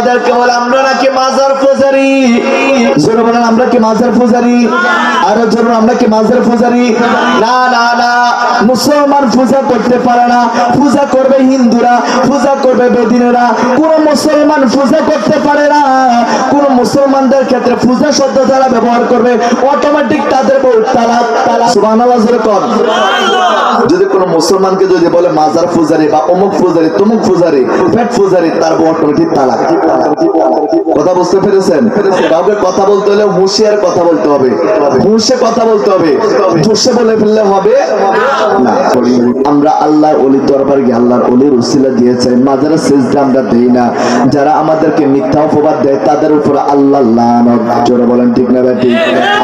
আমাদেরকে বলে, আমরা নাকি মাজার পূজারি? জোরে বলেন, আমরা কি মাজার পূজারি? আরও জোরে আমরা কি মাজার পূজারি? না না না, মুসলমান পূজা করতে পারে না। পূজা করবে হিন্দুরা, পূজা করবে বেদিনেরা। কোন মুসলমান পূজা করতে পারে না। কোন মুসলমানদের ক্ষেত্রে পূজা শব্দ যারা ব্যবহার করবে অটোমেটিক তাদের বউ তালাক সুবহানাল্লাহ জোরে কর যদি কোন মুসলমানকে যদি বলে মাজার পূজারি বা অমুক পূজারি তমুক পূজারি পেট পূজারি তার বউ অটোমেটিক তালাক। কথা বুঝতে পেরেছেন? কাউকে কথা বলতে হলে হুঁশিয়ার কথা বলতে হবে। হুঁশে কথা বলতে হবে। জোশে বলে ফেললে হবে? না। আমরা আল্লাহর অলির দরবার গিয়ে আল্লাহর অলির উসিলা দিয়েছে মাজারে সেজদা আমরা দেই না। যারা আমাদেরকে মিথ্যা অপবাদ দেয়, তাদের উপর আল্লাহ জোরে বলেন, ঠিক না ভাই? ঠিক।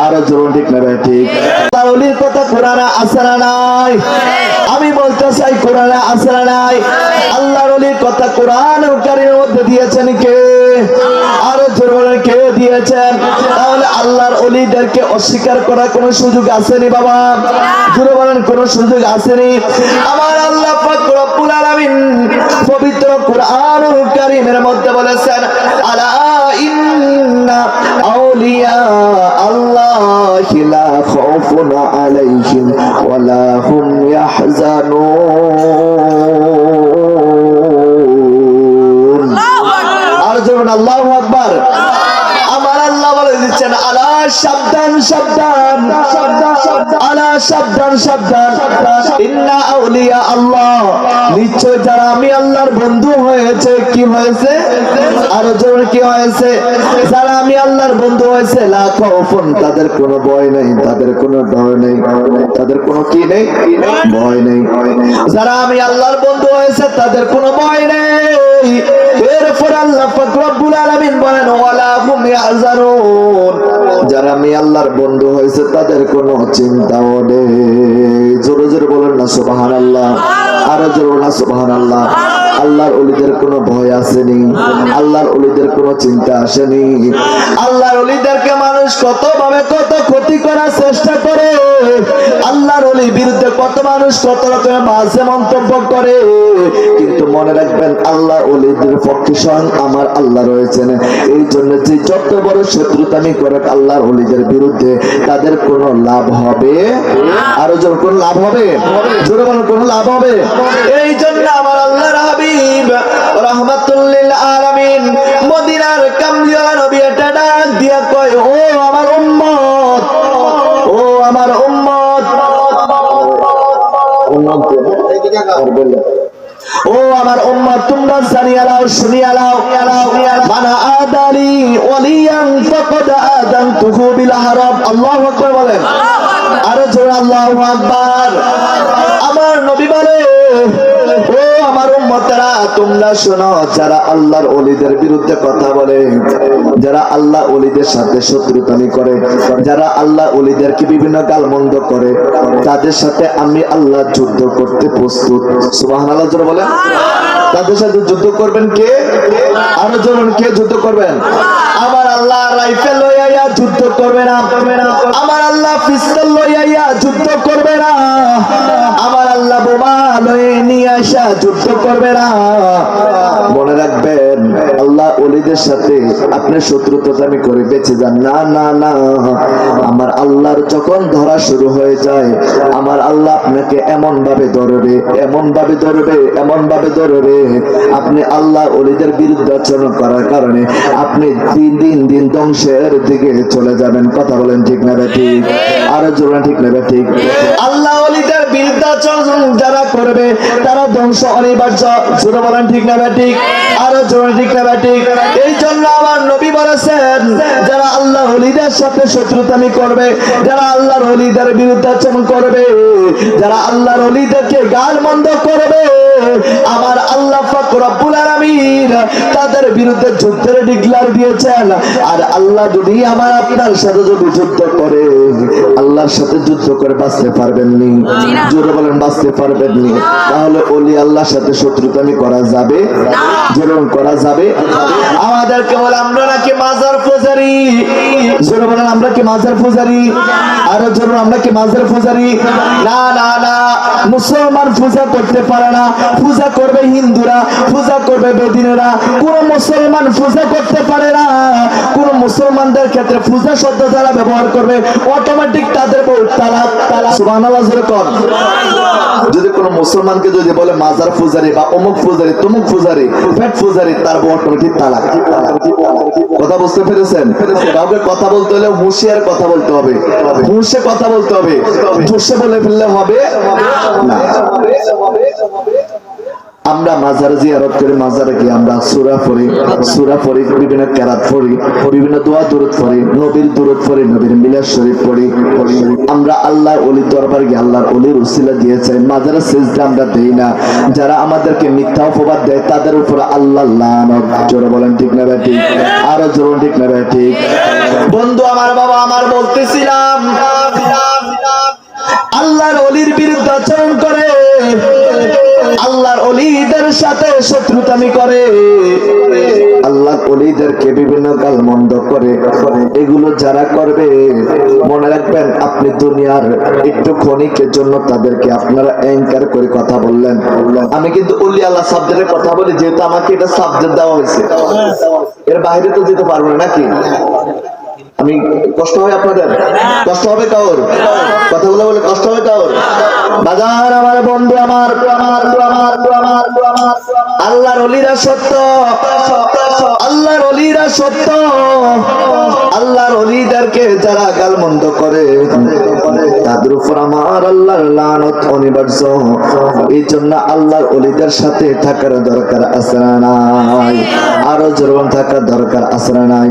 আরও জোরে, ঠিক না ভাই? ঠিক। অলির কথা নাই? আমি বলতে চাই নাই? আল্লাহর অলির কথা কোরআন কারিমের মধ্যে দিয়েছেন কে? আরও জোরে বলেন, কে দিয়েছেন? তাহলে আল্লাহর অলিদেরকে অস্বীকার করার কোনো সুযোগ আসেনি বাবা। জোরে বলেন কোনো সুযোগ আসেনি। আমার আল্লাহ রব্বুল আলামিন পবিত্র কোরআনুল কারীমের মধ্যে বলেছেন আলা ইন্না আউলিয়া আল্লাহি লা খাউফুন আলাইহিম ওয়ালা হুম ইয়াহজানুন। আর যখন আল্লাহ আকবার। বলে দিচ্ছেন, আলা সাবধান সাবধান আলা সাবধান সাবধান। ইন্না আউলিয়া আল্লাহ। নিশ্চয় যারা আমি আল্লাহর বন্ধু হয়েছে, কি হয়েছে? আরও জোর কি হয়েছে? যারা আমি আল্লাহর বন্ধু হয়েছে, লা খাউফুন, তাদের কোনো ভয় নেই, তাদের কোনো ডর নেই, তাদের কোনো কি নেই? ভয় নেই। যারা আমি আল্লাহর বন্ধু হয়েছে, তাদের কোনো ভয় নেই। যারা আমি আল্লাহর বন্ধু হয়েছে, তাদের কোনো চিন্তাও নেই। জোরে জোরে বলেন না, সুবহানাল্লাহ। আরও জোরে না না, সুবহানাল্লাহ। আল্লাহর অলিদের কোনো ভয় আসেনি, আল্লাহর অলিদের কোনো চিন্তা আসেনি। আল্লাহর অলিদেরকে মানুষ কত ভাবে কত ক্ষতি করার চেষ্টা করে, আল্লাহর অলির বিরুদ্ধে কত মানুষ কত রকমের মাঝে মন্তব্য করে। কিন্তু মনে রাখবেন আল্লাহ অলিদের পক্ষে স্বয়ং আমার আল্লাহ রয়েছেন। এই জন্য যে যত বড় শত্রুতামি করে আল্লাহর অলিদের বিরুদ্ধে, তাদের কোনো লাভ হবে? আরও যখন কোনো লাভ হবে? জোরে কোনো লাভ হবে? এই জন্য আমার আল্লাহর হাবিব রহমাতুল্লিল আলামিন। মদিনার কামলিওয়ালা নবী এটা ডাক দিয়া কয় ও আমার উম্মত ও আমার উম্মত ও আমার উম্মত তোমরা জানিয়া লাও শুনিয়া লাও মানা আদালি ওয়ালিয়ান ফাকাদ আদানতুহু বিল হারাম আল্লাহু আকবার বলেন। আরও জোরে আল্লাহু আকবার। আমার নবী বলে ও আমার উম্মতেরা, তোমরা শোনো, যারা আল্লাহর ওলিদের বিরুদ্ধে কথা বলে, যারা আল্লাহ ওলিদের সাথে শত্রুতামি করে, যারা আল্লাহ ওলিদেরকে বিভিন্ন গালমন্দ করে, তাদের সাথে আমি আল্লাহ যুদ্ধ করতে প্রস্তুত। সুবহানাল্লাহ, জোরে বলেন। তাদের সাথে যুদ্ধ করবেন কে? আরও জনন কে যুদ্ধ করবেন? আমার আল্লাহ রাইফেল লইয়া যুদ্ধ করবে না। আমার আল্লাহ পিস্তল লইয়া যুদ্ধ করবে না। যুদ্ধ করবে না। মনে রাখবেন, আল্লাহ অলিদের সাথে আপনি শত্রুতামি করে বেঁচে যান। না না না। আমার আল্লাহর যখন ধরা শুরু হয়ে যায়, আমার আল্লাহ আপনাকে এমন ভাবে ধরবে এমন ভাবে ধরবে এমন ভাবে ধরবে। আপনি আল্লাহ অলিদের বিরুদ্ধে আচরণ করার কারণে আপনি দিন দিন দিন ধ্বংসের দিকে চলে যাবেন। কথা বলেন ঠিক না ঠিক? আরও জোরে ঠিক না ঠিক? আল্লাহ অলিদের বিরুদ্ধে আচরণ যারা করবে, তারা ধ্বংস অনিবার্য। জোরে বলেন ঠিক না ব্যাটিক আরও জোরে ঠিক না ব্যাটিক এই জন্য আমার নবী বলেছেন, যারা আল্লাহ হলিদের সাথে শত্রুতামি করবে, যারা আল্লাহর হলিদের বিরুদ্ধাচরণ করবে, যারা আল্লাহর হলিদেরকে গাল মন্দ করবে, আমার আল্লাহ আলামিন তাদের বিরুদ্ধে যুদ্ধের ডিক্লার দিয়েছেন। আর আল্লাহ যদি আমার আপনার সাথে যদি যুদ্ধ করে আল্লাহর সাথে যুদ্ধ করে বাঁচতে পারবেন নি? জোরে বলেন বাঁচতে পারবেন নি? তাহলে ওলি আল্লাহর সাথে শত্রুতামি করা যাবে? করা যাবে? আমাদের আমাদেরকে বলে আমরা নাকি মাজার পূজারি। জোরে বলেন আমরা কি মাজার পূজারি? আরও জোরে আমরা কি মাজার পূজারি? না না না। মুসলমান পূজা করতে পারে না। পূজা করবে হিন্দুরা পূজা করবে বেদিনেরা কোন মুসলমান পূজা করতে পারে না। কোন মুসলমানদের ক্ষেত্রে পূজা শব্দ যারা ব্যবহার করবে। অটোমেটিক তাদের তালাক তালাক। সুবহানাল্লাহ কর যদি কোনো মুসলমানকে যদি বলে মাজার পূজারি বা অমুক পূজারি তমুক পূজারি পেট পূজারি তার অটোমেটিক তালাক। কথা বুঝতে পেরেছেন? কাউকে কথা বলতে হলে হুঁশিয়ার কথা বলতে হবে। হুঁশে কথা বলতে হবে। জোশে বলে ফেললে হবে? না। আমরা মাজার জিয়ারত করি, মাজারে গিয়ে আমরা সুরা পড়ি সুরা পড়ি, বিভিন্ন কেরাত পড়ি, বিভিন্ন দোয়া দূরত পড়ি, নবীর দূরত পড়ি, নবীর মিলাদ শরীফ পড়ি আমরা আল্লাহ অলি দরবার গিয়ে আল্লাহর অলির উসিলা দিয়েছে, মাজারে সেজদা আমরা দেই না। যারা আমাদেরকে মিথ্যা অপবাদ দেয়, তাদের উপর আল্লাহ লানত। জোরে বলেন, ঠিক না ভাই, ঠিক? আরও জোরে ঠিক না ভাই, ঠিক? বন্ধু, আমার বাবা, আমার বলতেছিলাম আল্লাহর অলির বিরুদ্ধে আচরণ করে, আল্লাহর অলিদের সাথে শত্রুতামি করে। আল্লাহর অলিদেরকে বিভিন্ন কাল মন্দ করে, এগুলো যারা করবে, মনে রাখবেন আপনি দুনিয়ার একটু ক্ষণিকের জন্য তাদেরকে আপনারা অ্যাঙ্কার করে কথা বললেন। আমি কিন্তু অলি আল্লাহ সাবজেক্টের কথা বলি, যেহেতু আমাকে এটা সাবজেক্ট দেওয়া হয়েছে। এর বাইরে তো যেতে পারব নাকি? আমি কষ্ট হয় আপনাদের? কষ্ট হবে কাউর? কথাগুলো বলে কষ্ট হবে কাউর? বাজার আমার বন্ধু আমার আমার আমার আমার আল্লাহর অলিরা সত্য। আল্লাহর অলিরা সত্য। আল্লাহর অলিদেরকে যারা গালমন্দ করে, তাদের উপর আমার আল্লাহর লানত অনিবার্য। এই জন্য আল্লাহর অলিদের সাথে থাকার দরকার না নাই? আরও জোরবান থাকার দরকার না নাই?